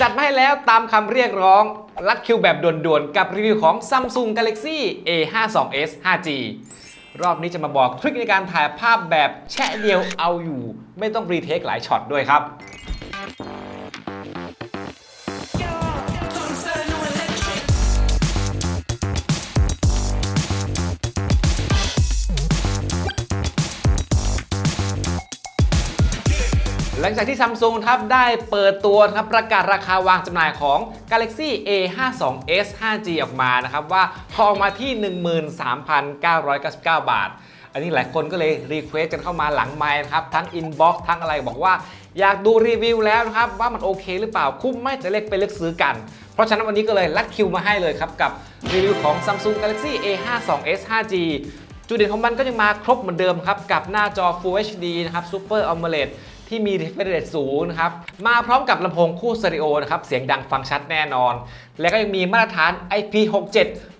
จัดมาให้แล้วตามคำเรียกร้องลัดคิวแบบด่วนๆ กับรีวิวของ Samsung Galaxy A52s 5G รอบนี้จะมาบอกทริคในการถ่ายภาพแบบแชะเดียวเอาอยู่ ไม่ต้องรีเทคหลายช็อตด้วยครับ งจากที่ซัมซุงครับได้เปิดตัวครับประกาศราคาวางจำหน่ายของ Galaxy A52s 5G ออกมานะครับว่าพอออกมาที่ 13,999 บาท อันนี้หลายคนก็เลยรีเควสกันเข้ามาหลังไมค์นะครับ ทั้ง Inbox ทั้งอะไรบอกว่า อยากดูรีวิวแล้วนะครับ ว่ามันโอเคหรือเปล่า คุ้มไหมจะเล็กไปเลือกซื้อกัน เพราะฉะนั้นวันนี้ก็เลยลัดคิวมาให้เลยครับ กับรีวิวของ Samsung Galaxy A52s 5G จุดเด่นของมันก็ยังมาครบเหมือนเดิมครับกับหน้าจอ Full HD นะครับ Super AMOLED ที่มี refresh rate สูงนะครับ มาพร้อมกับลำโพงคู่สเตอริโอนะครับ เสียงดังฟังชัดแน่นอน และก็ยังมีมาตรฐาน IP67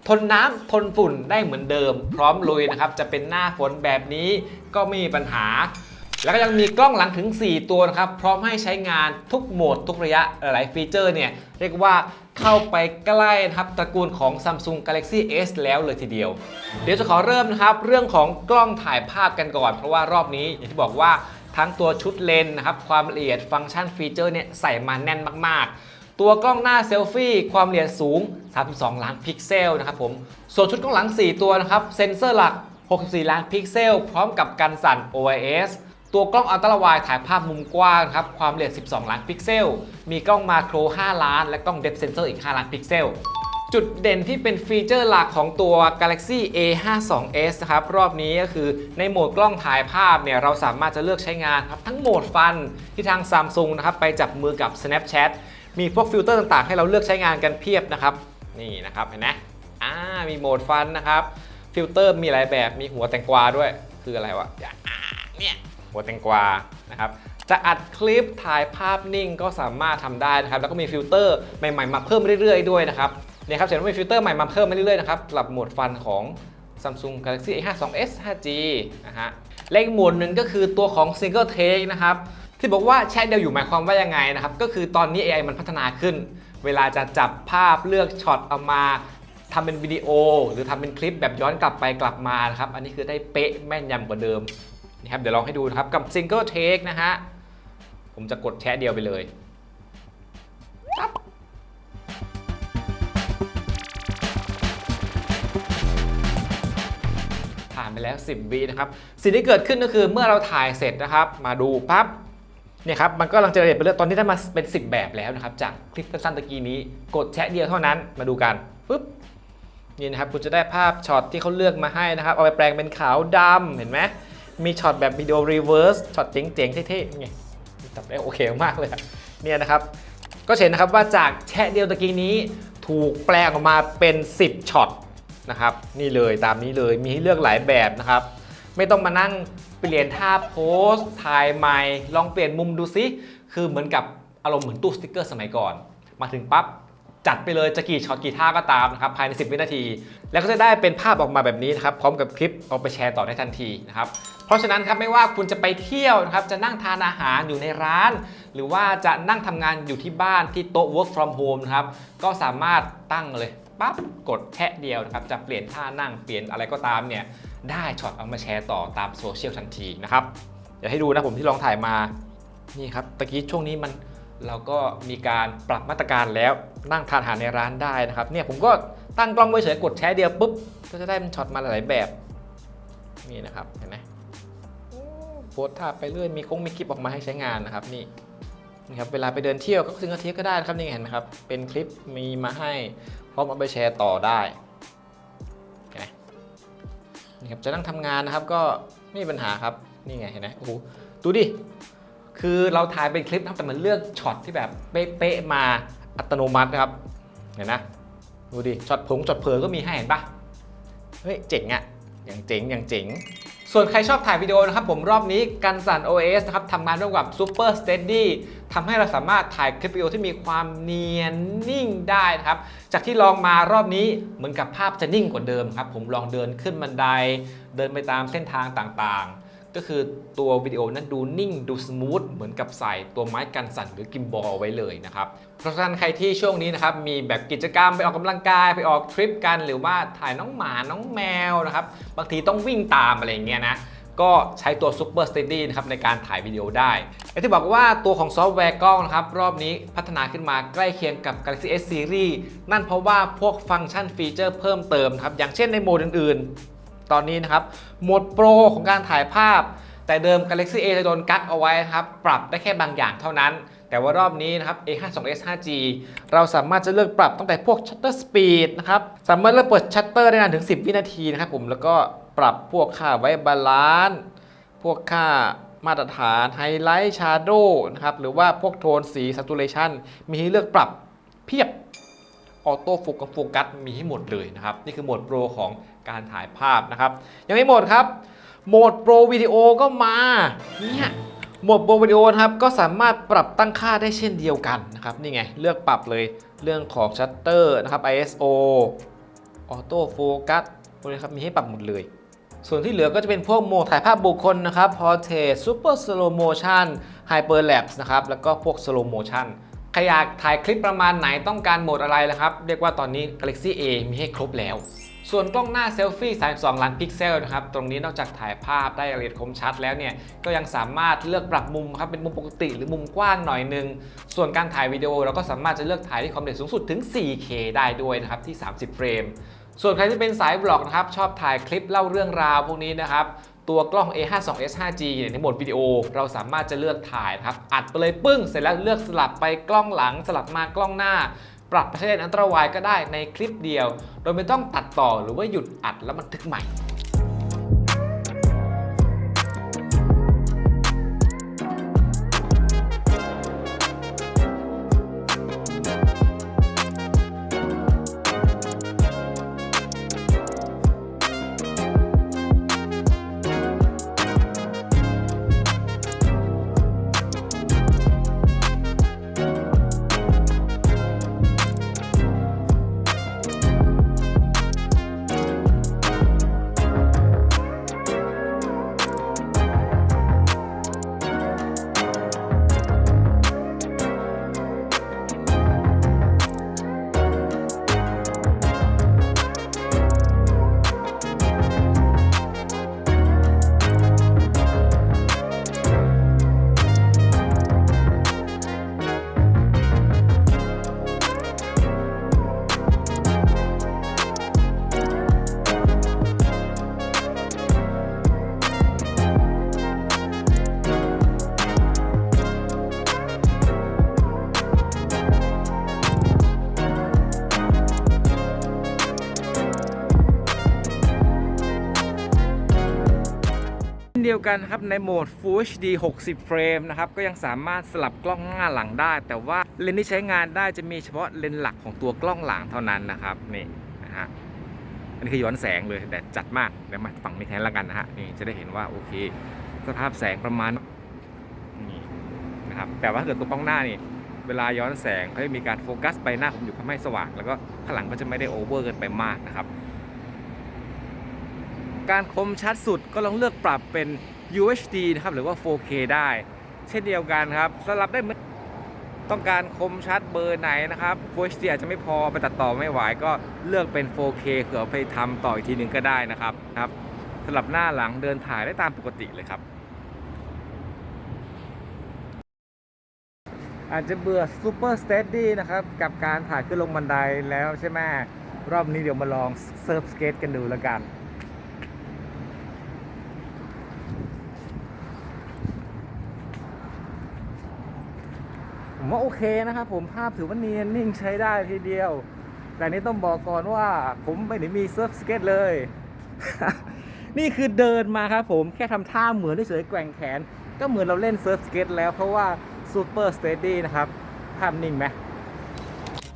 ทนน้ำทนฝุ่นได้เหมือนเดิม พร้อมลุยนะครับ จะเป็นหน้าฝนแบบนี้ก็ไม่มีปัญหา แล้วก็ยังมีกล้องหลังถึง 4 ตัวนะครับ พร้อมให้ใช้งานทุกโหมดทุกระยะหลายฟีเจอร์เนี่ยเรียกว่าเข้าไปใกล้นะครับตระกูลของ Samsung Galaxy S แล้วเลยทีเดียว เดี๋ยวจะขอเริ่มนะครับ เรื่องของกล้องถ่ายภาพกันก่อน เพราะว่ารอบนี้อย่างที่บอกว่า ทั้งตัวชุดเลนนะครับความละเอียดฟังก์ชันฟีเจอร์เนี่ยใส่มาแน่นมากๆ ตัวกล้องหน้าเซลฟี่ความละเอียดสูง 32 ล้านพิกเซลนะครับผมส่วนชุดกล้องหลัง 4 ตัวนะครับเซ็นเซอร์หลัก 64 ล้านพิกเซล พร้อมกับการสั่น OIS ตัวกล้องอัลตร้าไวด์ถ่ายภาพมุมกว้างครับความละเอียด 12 ล้านพิกเซล มีกล้องมาโคร 5 ล้าน และกล้องเดฟเซนเซอร์อีก 5 ล้านพิกเซล จุดเด่นที่เป็นฟีเจอร์หลักของตัว Galaxy A52s นะครับ รอบนี้ก็คือในโหมดกล้องถ่ายภาพเนี่ยเราสามารถจะเลือกใช้งานครับ ทั้งโหมดฟันที่ทาง Samsung นะครับ ไปจับมือกับ Snapchat มีพวกฟิลเตอร์ต่างๆ ให้เราเลือกใช้งานกันเพียบนะครับ นี่นะครับ เห็นไหมอ่ามีโหมดฟันนะครับ ฟิลเตอร์มีหลายแบบมีหัวแตงกวาด้วย คืออะไรวะเนี่ยหัวแตงกวานะครับจะอัดคลิปถ่ายภาพนิ่งก็สามารถทำได้นะครับ แล้วก็มีฟิลเตอร์ใหม่ๆ มาเพิ่มเรื่อยๆ ด้วยนะครับ เนี่ยครับจะเห็นว่ามีฟิลเตอร์ใหม่มาเพิ่มมาเรื่อยๆนะครับสำหรับโหมดฟันของ Samsung Galaxy A52s 5G นะฮะและอีกโหมดหนึ่งก็คือตัวของ Single Take นะครับที่บอกว่าแชทเดียวอยู่หมายความว่ายังไงนะครับก็คือตอนนี้ AI มันพัฒนาขึ้น เวลาจะจับภาพเลือกช็อตเอามาทำเป็นวิดีโอ หรือทำเป็นคลิปแบบย้อนกลับไปกลับมานะครับอันนี้คือได้เป๊ะแม่นยำกว่าเดิมนี่ครับเดี๋ยวลองให้ดูนะครับกับ Single Take นะฮะผมจะกดแชะเดียวไปเลยปั๊บ ไปแล้ว 10วินะครับสิ่งที่เกิดขึ้นก็คือเมื่อเราถ่ายเสร็จนะครับ มาดูปั๊บเนี่ยครับมันก็กำลังจะเรียนไปเรื่อยตอนนี้ได้มาเป็น 10 แบบแล้วนะครับ จากคลิปสั้นๆตะกี้นี้ กดแชะเดียวเท่านั้นมาดูกันปึ๊บนี่นะครับคุณจะได้ภาพช็อตที่เขาเลือกมาให้นะครับ เอาไปแปลงเป็นขาวดำเห็นไหมมีช็อตแบบวิดีโอรีเวิร์สช็อตเจ๋งๆเท่ๆไงจับได้โอเคมากเลยเนี่ยนะครับก็เห็นนะครับว่าจากแชะเดียวตะกี้นี้ถูกแปลงออกมาเป็น 10ช็อต นะครับนี่เลยตามนี้เลยมีให้เลือกหลายแบบนะครับไม่ต้องมานั่งเปลี่ยนท่าโพสถ่ายใหม่ ลองเปลี่ยนมุมดูซิคือเหมือนกับอารมณ์เหมือนตู้สติกเกอร์สมัยก่อน มาถึงปั๊บจัดไปเลยจะกี่ช็อตกี่ท่าก็ตามนะครับภายใน 10 วินาที แล้วก็จะได้เป็นภาพออกมาแบบนี้นะครับพร้อมกับคลิปเอาไปแชร์ต่อได้ทันทีนะครับเพราะฉะนั้นครับไม่ว่าคุณจะไปเที่ยวนะครับจะนั่งทานอาหารอยู่ในร้าน หรือว่าจะนั่งทำงานอยู่ที่บ้านที่โต๊ะ work from home นะครับก็สามารถตั้งเลย ปั๊บกดแชะเดียวนะครับจะเปลี่ยนท่านั่งเปลี่ยนอะไรก็ตามเนี่ยได้ช็อตเอามาแชร์ต่อตามโซเชียลทันทีนะครับเดี๋ยวให้ดูนะผมที่ลองถ่ายมานี่ครับตะกี้ช่วงนี้มันเราก็มีการปรับมาตรการแล้วนั่งทานอาหารในร้านได้นะครับเนี่ยผมก็ตั้งกล้องไว้เฉยกดแชร์เดียวปุ๊บก็จะได้เป็นช็อตมาหลายแบบนี่นะครับเห็นไหมโพสท่าไปเรื่อยมีคงมีคลิปออกมาให้ใช้งานนะครับนี่นี่ครับเวลาไปเดินเที่ยวก็ซึ่งก็เที่ยวก็ได้นะครับนี่เห็นไหมครับเป็นคลิปมีมาให้ พร้อมเอาไปแชร์ต่อได้นไหมนี่ครับจะนั่งทำงานนะครับก็ไม่มีปัญหาครับนี่ไงเห็นไหมโอ้โหดูดิคือเราถ่ายเป็นคลิปนะแต่มันเลือกช็อตที่แบบเป๊ะๆมาอัตโนมัตินะครับเห็นนะดูดิช็อตผงช็อตเผลอก็มีให้เห็นปะเฮ้ยเจ๋งอะอย่างเจ๋งอย่างเจ๋ง ส่วนใครชอบถ่ายวิดีโอนะครับผมรอบนี้กันสัน OS นะครับทำงานร่วมกับ Super Steady ทำให้เราสามารถถ่ายคลิปวิดีโอที่มีความเนียนนิ่งได้นะครับ จากที่ลองมารอบนี้เหมือนกับภาพจะนิ่งกว่าเดิมครับผมลองเดินขึ้นบันได เดินไปตามเส้นทางต่างๆ ก็คือตัววิดีโอนั้นดูนิ่งดูสมูทเหมือนกับใส่ตัวไม้กันสั่นหรือกิมบอลเอาไว้เลยนะครับ เพราะฉะนั้นใครที่ช่วงนี้นะครับมีแบบกิจกรรมไปออกกำลังกายไปออกทริปกัน หรือว่าถ่ายน้องหมาน้องแมวนะครับบางทีต้องวิ่งตามอะไรอย่างเงี้ยนะก็ใช้ตัว Super Steady นะครับในการถ่ายวิดีโอได้ไอย่างที่บอกว่าตัวของซอฟต์แวร์กล้องนะครับ รอบนี้พัฒนาขึ้นมาใกล้เคียงกับ Galaxy S Series นั่นเพราะว่าพวกฟังก์ชันฟีเจอร์เพิ่มเติมครับ อย่างเช่นในโหมดอื่นๆ ตอนนี้นะครับโหมดโปรของการถ่ายภาพ แต่เดิม Galaxy A จะโดนกักเอาไว้นะครับปรับได้แค่บางอย่างเท่านั้น แต่ว่ารอบนี้นะครับ A52s 5G เราสามารถจะเลือกปรับตั้งแต่พวก shutter speed นะครับสามารถเลือกเปิดชัตเตอร์ได้นานถึง 10 วินาทีนะครับผมแล้วก็ปรับพวกค่าไว้บาลานซ์พวกค่ามาตรฐานไฮไลท์ชาร์โดนะครับหรือว่าพวกโทนสี saturation มีให้เลือกปรับเพียบออโต้โฟกัสโฟกัสมีให้หมดเลยนะครับ นี่คือโหมดโปรของ การถ่ายภาพนะครับ ยังไม่หมดครับ โหมดโปรวิดีโอก็มาเนี่ยโหมดโปรวิดีโอนะครับก็สามารถปรับตั้งค่าได้เช่นเดียวกันนะครับนี่ไงเลือกปรับเลยเรื่องของชัตเตอร์นะครับ ISO ออโต้โฟกัสพวกนี้ครับมีให้ปรับหมดเลย ส่วนที่เหลือก็จะเป็นพวกโหมดถ่ายภาพบุคคลนะครับ Portrait Super Slow Motion Hyperlapse นะครับแล้วก็พวก Slow Motion ใครอยากถ่ายคลิปประมาณไหนต้องการโหมดอะไรละครับ เรียกว่าตอนนี้ Galaxy A มีให้ครบแล้ว ส่วนกล้องหน้าเซลฟี่ 32 ล้านพิกเซลนะครับ ตรงนี้นอกจากถ่ายภาพได้ละเอียดคมชัดแล้วเนี่ย ก็ยังสามารถเลือกปรับมุมครับ เป็นมุมปกติหรือมุมกว้างหน่อยนึง ส่วนการถ่ายวิดีโอเราก็สามารถจะเลือกถ่ายที่ความละเอียดสูงสุดถึง 4K ได้ด้วยนะครับที่ 30 เฟรม ส่วนใครที่เป็นสายบล็อกนะครับ ชอบถ่ายคลิปเล่าเรื่องราวพวกนี้นะครับตัวกล้อง A52s 5G เนี่ยในโหมดวิดีโอ เราสามารถจะเลือกถ่ายครับ อัดไปเลยปึ้ง เสร็จแล้วเลือกสลับไปกล้องหลัง สลับมากล้องหน้า ปรับประเทศอันตรวายก็ได้ในคลิปเดียว โดยไม่ต้องตัดต่อหรือว่าหยุดอัดแล้วบันทึกใหม่ เช่นเดียวกันครับในโหมด Full HD 60 เฟรมนะครับก็ยังสามารถสลับกล้องหน้าหลังได้ แต่ว่าเลนส์ที่ใช้งานได้จะมีเฉพาะเลนส์หลักของตัวกล้องหลังเท่านั้นนะครับนี่นะฮะอันนี้คือย้อนแสงเลยแต่จัดมากเดี๋ยวมาฝั่งนี้แทนแล้วกันนะฮะนี่จะได้เห็นว่าโอเคสภาพแสงประมาณนี่นะครับแต่ว่าถ้าเกิดตัวกล้องหน้านี่เวลาย้อนแสงเขาจะมีการโฟกัสไปหน้าผมอยู่ทำให้สว่าง แล้วก็ข้างหลังก็จะไม่ได้โอเวอร์เกินไปมากนะครับ การคมชัดสุดก็ลองเลือกปรับเป็น UHD นะครับหรือว่า 4K ได้ เช่นเดียวกันครับสลับได้เมือต้องการคมชัดเบอร์ไหนนะครับ Full HD อาจจะไม่พอไปตัดต่อไม่ไหวก็เลือกเป็น 4K เผื่อไปทำต่ออีกทีหนึ่งก็ได้นะครับครับสลับหน้าหลังเดินถ่ายได้ตามปกติเลยครับ อาจจะเบื่อ Super Steady นะครับกับการถ่ายขึ้นลงบันไดแล้วใช่ไหมรอบนี้เดี๋ยวมาลองเซิร์ฟสเกตกันดูแล้วกัน ว่าโอเคนะครับผมภาพถือว่าเนียนนิ่งใช้ได้ทีเดียว แต่นี้ต้องบอกก่อนว่าผมไม่ได้มีเซิร์ฟสเก็ตเลย นี่คือเดินมาครับผมแค่ทำท่าเหมือนเฉยแกว่งแขน ก็เหมือนเราเล่นเซิร์ฟสเก็ตแล้วเพราะว่าซูเปอร์สเตดี้นะครับภาพนิ่งไหม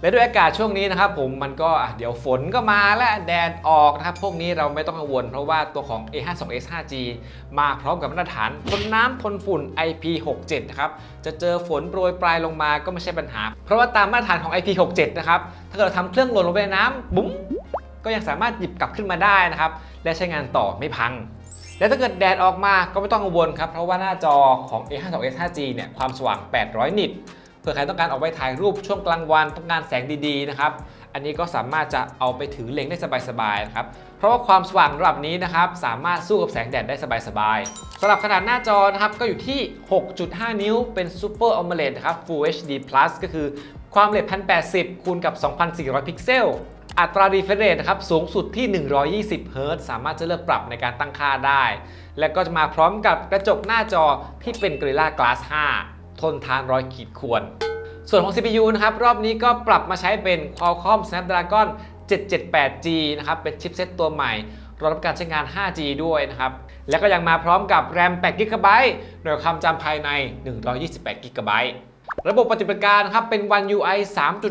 และด้วยอากาศช่วงนี้นะครับผมมันก็เดี๋ยวฝนก็มาและแดดออกนะครับพวกนี้เราไม่ต้องกังวลเพราะว่าตัวของ A52s 5G มาพร้อมกับมาตรฐานทนน้ำทนฝุ่น IP67 นะครับจะเจอฝนโปรยปลายลงมาก็ไม่ใช่ปัญหา เพราะว่าตามมาตรฐานของ IP67 นะครับถ้าเกิดเราทำเครื่องหล่นลงไปในน้ำบุ้มก็ยังสามารถหยิบกลับขึ้นมาได้นะครับและใช้งานต่อไม่พังและถ้าเกิดแดดออกมาก็ไม่ต้องกังวลครับเพราะว่าหน้าจอของ A52s 5G เนี่ยความสว่าง 800 นิต ผื่อใครต้องการออกไปถ่ายรูปช่วงกลางวันต้องการแสงดีๆนะครับ อันนี้ก็สามารถจะเอาไปถือเล็งได้สบายๆนะครับ เพราะว่าความสว่างระดับนี้นะครับสามารถสู้กับแสงแดดได้สบายๆสำหรับขนาดหน้าจอนะครับก็อยู่ที่ 6.5 นิ้วเป็น Super AMOLED นะครับ Full HD Plus ก็คือความละเอียด 1080 คูณกับ 2400 พิกเซลอัตรา refresh rate นะครับสูงสุดที่ 120 เฮิรต์สามารถจะเลือกปรับในการตั้งค่าได้ และก็จะมาพร้อมกับกระจกหน้าจอที่เป็น Gorilla Glass 5 ทนทานร้อยขีดข่วนส่วนของ CPU นะครับ รอบนี้ก็ปรับมาใช้เป็น Qualcomm Snapdragon 778G นะครับ เป็นชิปเซตตัวใหม่ รองรับการใช้งาน 5G ด้วยนะครับ แล้วก็ยังมาพร้อมกับ RAM 8 GB หน่วยความจำภายใน 128 GB ระบบปฏิบัติการนะครับเป็น One UI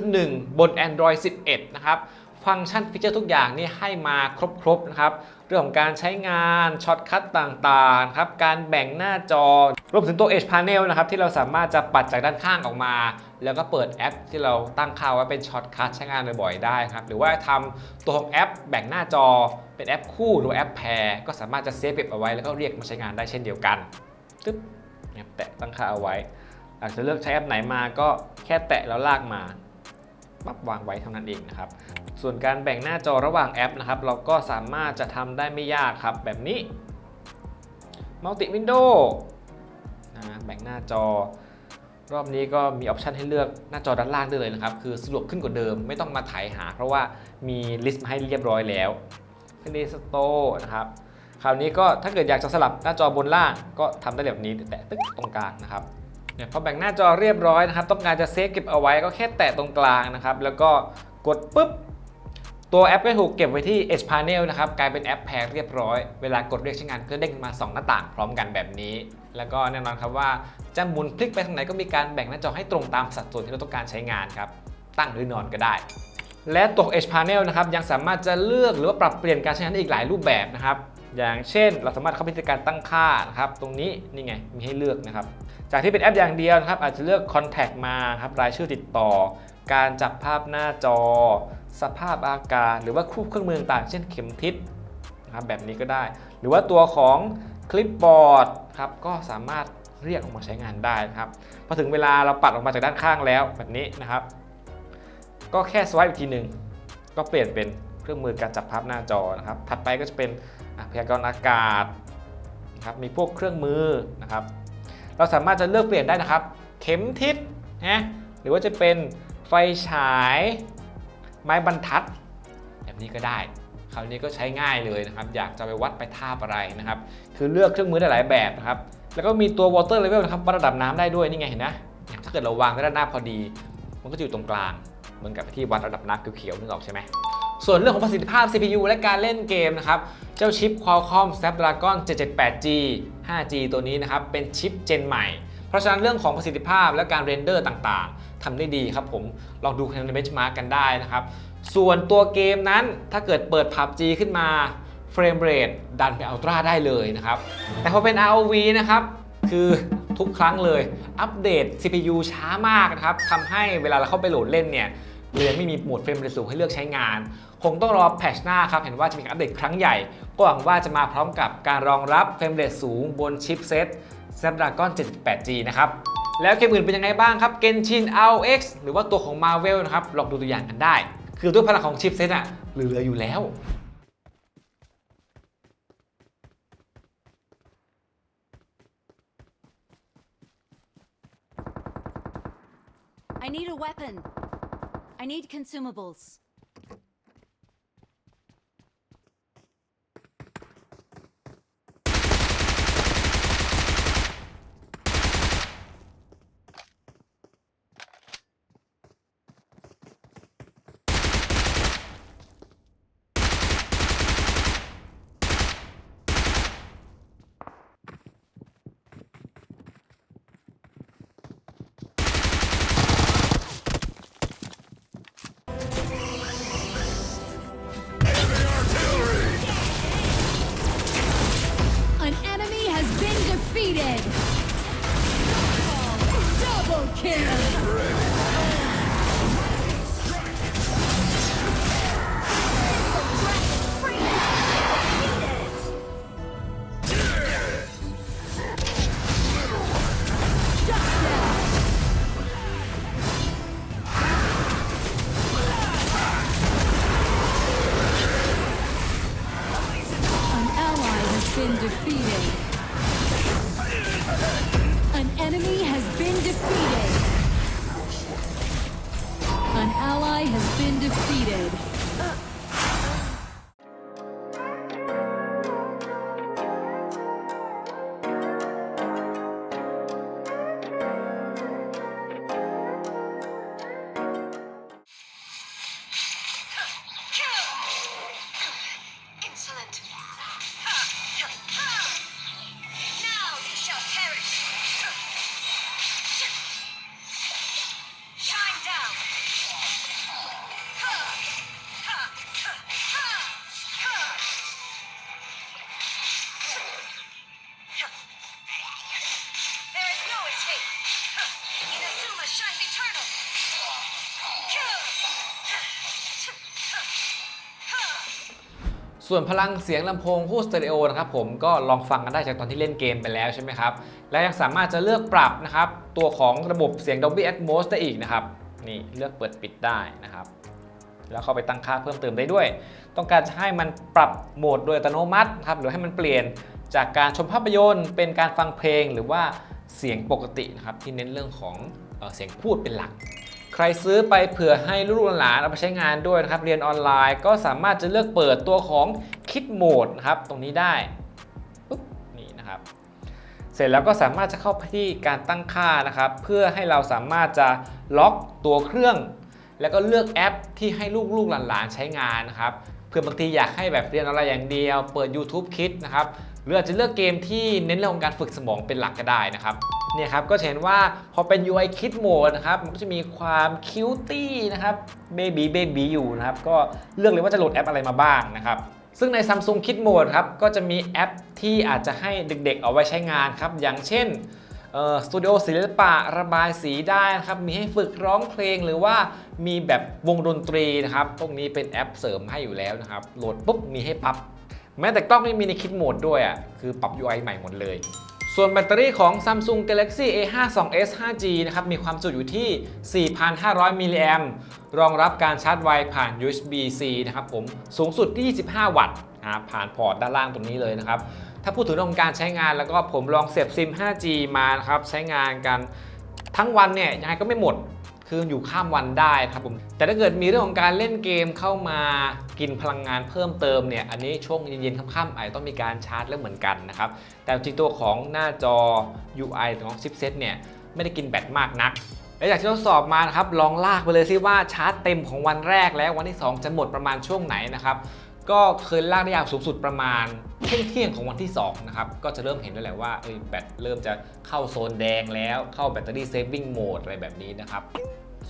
3.1 บน Android 11 นะครับ ฟังก์ชันฟีเจอร์ทุกอย่างนี่ให้มาครบๆนะครับ รื่องของการใช้งานช็อตคัตต่างๆครับการแบ่งหน้าจอ รวมถึงตัว Edge Panel นะครับที่เราสามารถจะปัดจากด้านข้างออกมา แล้วก็เปิดแอปที่เราตั้งค่าไว้เป็นช็อตคัทใช้งานบ่อยๆได้ครับหรือว่าทำตัวของแอปแบ่งหน้าจอ เป็นแอปคู่หรือแอปแพรก็สามารถจะเซฟเก็บเอาไว้แล้วก็เรียกมาใช้งานได้เช่นเดียวกันตึ๊บเนี่ยแตะตั้งค่าเอาไว้อาจจะเลือกใช้แอปไหนมาก็แค่แตะแล้วลากมาปั๊บวางไว้เท่านั้นเองนะครับ ส่วนการแบ่งหน้าจอระหว่างแอปนะครับ เราก็สามารถจะทำได้ไม่ยากครับ แบบนี้ Multi Window นะแบ่งหน้าจอ รอบนี้ก็มีออปชันให้เลือกหน้าจอด้านล่างได้เลยนะครับ คือสะดวกขึ้นกว่าเดิมไม่ต้องมาถ่ายหา เพราะว่ามีลิสต์มาให้เรียบร้อยแล้ว p l a y Store นะครับคราวนี้ก็ถ้าเกิดอยากจะสลับหน้าจอบนล่างก็ทำได้แบบนี้แตะตึ๊กตรงกลางนะครับเนี่ยพอแบ่งหน้าจอเรียบร้อยนะครับ ต้องการจะเซฟเก็บเอาไว้ก็แค่แตะตรงกลางนะครับ แล้วก็กดปุ๊บ ตัวแอปก็ถูกเก็บไว้ที่ Edge Panel นะครับกลายเป็นแอปแพรเรียบร้อย เวลากดเรียกใช้งานก็เด้งมา 2 หน้าต่างพร้อมกันแบบนี้ แล้วก็แน่นอนครับว่าจะหมุนพลิกไปทางไหนก็มีการแบ่งหน้าจอให้ตรงตามสัดส่วนที่เราต้องการใช้งานครับตั้งหรือนอนก็ได้ และตัว Edge Panel นะครับยังสามารถจะเลือกหรือว่าปรับเปลี่ยนการใช้งานได้อีกหลายรูปแบบนะครับอย่างเช่น เราสามารถเข้าไปที่การตั้งค่านะครับตรงนี้นี่ไงมีให้เลือกนะครับจากที่เป็นแอปอย่างเดียวนะครับอาจจะเลือก Contact มาครับรายชื่อติดต่อ การจับภาพหน้าจอ สภาพอากาศ หรือว่าคู่เครื่องมือต่างเช่นเข็มทิศนะครับแบบนี้ก็ได้ หรือว่าตัวของคลิปบอร์ดครับก็สามารถเรียกออกมาใช้งานได้นะครับพอถึงเวลาเราปัดออกมาจากด้านข้างแล้วแบบนี้นะครับ ก็แค่สวายอีกทีหนึ่งก็เปลี่ยนเป็นเครื่องมือการจับภาพหน้าจอนะครับ ถัดไปก็จะเป็นอะพยากรณ์อากาศนะครับมีพวกเครื่องมือนะครับ เราสามารถจะเลือกเปลี่ยนได้นะครับ เข็มทิศนะหรือว่าจะเป็น ไฟฉาย ไม้บรรทัด แบบนี้ก็ได้ คราวนี้ก็ใช้ง่ายเลยนะครับ อยากจะไปวัดไปทาบอะไรนะครับ คือเลือกเครื่องมือได้หลายแบบนะครับ แล้วก็มีตัว water level นะครับวัดระดับน้ำได้ด้วยนี่ไงเห็นนะ ถ้าเกิดเราวางไว้ด้านหน้าพอดี มันก็จะอยู่ตรงกลางเหมือนกับที่วัดระดับน้ำเขียวๆนึกออกใช่ไหมส่วนเรื่องของประสิทธิภาพ CPU และการเล่นเกมนะครับ เจ้าชิป Qualcomm Snapdragon 778G 5G ตัวนี้นะครับ เป็นชิปเจนใหม่ เพราะฉะนั้นเรื่องของประสิทธิภาพและการเรนเดอร์ต่างๆ ทำได้ดีครับผมลองดูในเบนช์มาร์กกันได้นะครับ ส่วนตัวเกมนั้นถ้าเกิดเปิด PUBG ขึ้นมาเฟรมเรทดันไปอัลตร้าได้เลยนะครับ แต่พอเป็น ROV นะครับ คือทุกครั้งเลยอัปเดต CPU ช้ามากนะครับทำให้เวลาเราเข้าไปโหลดเล่นเนี่ยเลยงไม่มีโหมดเฟรมเรทสูงให้เลือกใช้งาน คงต้องรอแพชหน้าครับ เห็นว่าจะมีการอัปเดตครั้งใหญ่ ก็หวังว่าจะมาพร้อมกับการรองรับเฟรมเรทสูงบนชิปเซ็ต Snapdragon 78G นะครับ แล้วเกมอื่นเป็นยังไงบ้างครับ Genshin RX หรือว่าตัวของ Marvel นะครับลองดูตัวอย่างกันได้ คือด้วยพลังของชิปเซ็ตอะเหลืออยู่แล้ว I need a weapon. I need consumables. Huh. ส่วนพลังเสียงลำโพงคู่สเตอริโอนะครับผมก็ลองฟังกันได้จากตอนที่เล่นเกมไปแล้วใช่ไหมครับ และยังสามารถจะเลือกปรับนะครับ ตัวของระบบเสียง Dolby Atmos ได้อีกนะครับ นี่เลือกเปิดปิดได้นะครับ แล้วเข้าไปตั้งค่าเพิ่มเติมได้ด้วย ต้องการจะให้มันปรับโหมดโดยอัตโนมัติครับหรือให้มันเปลี่ยนจากการชมภาพยนตร์ เป็นการฟังเพลงหรือว่าเสียงปกตินะครับที่เน้นเรื่องของเอเสียงพูดเป็นหลัก ใครซื้อไปเผื่อให้ลูกหลานเอาไปใช้งานด้วยนะครับ เรียนออนไลน์ก็สามารถจะเลือกเปิดตัวของคิดโหมดนะครับ ตรงนี้ได้ปุ๊บนี่นะครับ เสร็จแล้วก็สามารถจะเข้าไปที่การตั้งค่านะครับ เพื่อให้เราสามารถจะล็อกตัวเครื่อง แล้วก็เลือกแอปที่ให้ลูกๆหลานๆใช้งานนะครับเพื่อบางทีอยากให้แบบเรียนออนไลน์อย่างเดียว เปิด YouTube คิดนะครับหรืออาจจะเลือกเกมที่เน้นเรื่องของการฝึกสมองเป็นหลักก็ได้นะครับ เนี่ยครับก็จะเห็นว่าพอเป็น UI Kid Mode นะครับมันก็จะมีความคิวตี้นะครับเบบีเบบีอยู่นะครับก็เลือกเลยว่าจะโหลดแอปอะไรมาบ้างนะครับซึ่งใน Samsung Kid Mode ครับก็จะมีแอปที่อาจจะให้เด็กๆเอาไว้ใช้งานครับอย่างเช่นสตูดิโอศิลปะระบายสีได้นะครับ มีให้ฝึกร้องเพลงหรือว่ามีแบบวงดนตรีนะครับ พวกนี้เป็นแอปเสริมให้อยู่แล้วนะครับ โหลดปุ๊บมีให้ปับแม้แต่กล้องไม่มีในคิดโหมดด้วยอะคือปรับ UI ใหม่หมดเลย ส่วนแบตเตอรี่ของ Samsung Galaxy A52s 5G นะครับมีความจุอยู่ที่ 4,500 มิลลิแอมรองรับการชาร์จไวผ่าน USB-C นะครับผมสูงสุดที่ 25 วัตต์นะผ่านพอร์ตด้านล่างตรงนี้เลยนะครับ ถ้าพูดถึงเรื่องของการใช้งานแล้วก็ผมลองเสียบซิม 5G มานะครับใช้งานกันทั้งวันเนี่ยยังไงก็ไม่หมด คืออยู่ข้ามวันได้ครับผมแต่ถ้าเกิดมีเรื่องของการเล่นเกมเข้ามากินพลังงานเพิ่มเติมเนี่ยอันนี้ช่วงเย็นๆค่ำๆอาจจะต้องมีการชาร์จแล้วเหมือนกันนะครับแต่จริงตัวของหน้าจอ UI ของชิปเซตเนี่ยไม่ได้กินแบตมากนักและจากที่ทดสอบมานะครับลองลากไปเลยซิว่าชาร์จเต็มของวันแรกแล้ววันที่ 2 จะหมดประมาณช่วงไหนนะครับก็เคยลากได้ยาวสูงสุดประมาณเที่ยงเที่ยงของวันที่2นะครับก็จะเริ่มเห็นแล้วแหละว่าเอ้ยแบตเริ่มจะเข้าโซนแดงแล้วเข้าแบตเตอรี่เซฟวิ่งโหมดอะไรแบบนี้นะครับ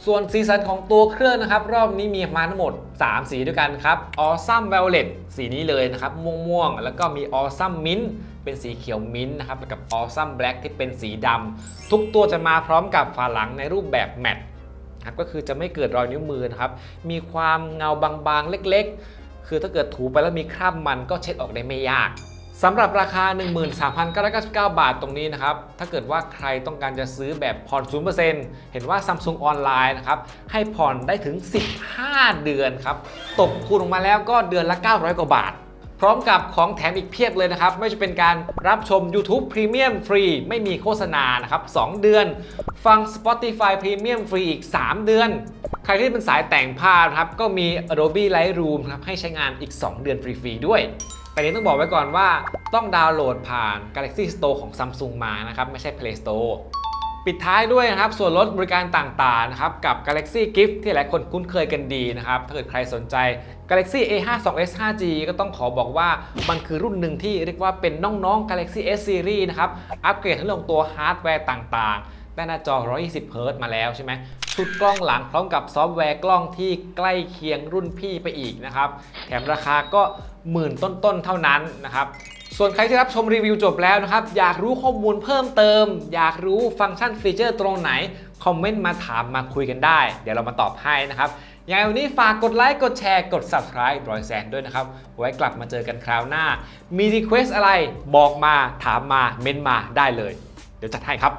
ส่วนสีสันของตัวเครื่องนะครับ รอบนี้มีมาทั้งหมด 3 สีด้วยกันครับ Awesome Violet สีนี้เลยนะครับ ม่วงๆ แล้วก็มี Awesome Mint เป็นสีเขียวมิ้นท์นะครับกับ Awesome Black ที่เป็นสีดำทุกตัวจะมาพร้อมกับฝาหลังในรูปแบบแมตต์ครับก็คือจะไม่เกิดรอยนิ้วมือนะครับ มีความเงาบางๆ เล็กๆ คือถ้าเกิดถูไปแล้วมีคราบมันก็เช็ดออกได้ไม่ยาก สำหรับราคา 13,999 บาทตรงนี้นะครับ ถ้าเกิดว่าใครต้องการจะซื้อแบบผ่อน 0%เห็นว่า Samsung ออนไลน์นะครับ ให้ผ่อนได้ถึง 15 เดือนครับ ตกคูณออกมาแล้วก็เดือนละ 900 กว่าบาท ร้อมกับของแถมอีกเพียบเลยนะครับ ไม่ว่าจะเป็นการรับชม YouTube Premium ฟรี ไม่มีโฆษณานะครับ 2 เดือน ฟัง Spotify Premium ฟรีอีก 3 เดือน ใครที่เป็นสายแต่งภาพครับ ก็มี Adobe Lightroom ครับให้ใช้งานอีก 2 เดือนฟรีๆด้วยแต่นี้ต้องบอกไว้ก่อนว่าต้องดาวน์โหลดผ่าน Galaxy Store ของ Samsung มานะครับ ไม่ใช่ Play Store ปิดท้ายด้วยนะครับ ส่วนลดบริการต่างๆนะครับ กับ Galaxy Gift ที่หลายคนคุ้นเคยกันดีนะครับ ถ้าเกิดใครสนใจ Galaxy A52s 5G ก็ต้องขอบอกว่ามันคือรุ่นหนึ่งที่เรียกว่าเป็นน้องๆ Galaxy S Series นะครับ อัปเกรดทั้งเรื่องตัวฮาร์ดแวร์ต่างๆ ได้หน้าจอ 120เฮิรต์มาแล้วใช่ไหมชุดกล้องหลังพร้อมกับซอฟต์แวร์กล้องที่ใกล้เคียงรุ่นพี่ไปอีกนะครับ แถมราคาก็หมื่นต้นๆ เท่านั้นนะครับส่วนใครที่รับชมรีวิวจบแล้วนะครับ อยากรู้ข้อมูลเพิ่มเติม อยากรู้ฟังก์ชันฟีเจอร์ตรงไหน คอมเมนต์มาถามมาคุยกันได้ เดี๋ยวเรามาตอบให้นะครับ ยังไงวันนี้ฝากกดไลค์กดแชร์กด subscribe รอยแซนด้วยนะครับ ไว้กลับมาเจอกันคราวหน้า มีรีเควสอะไรบอกมาถามมาเม้นมาได้เลย เดี๋ยวจัดให้ครับ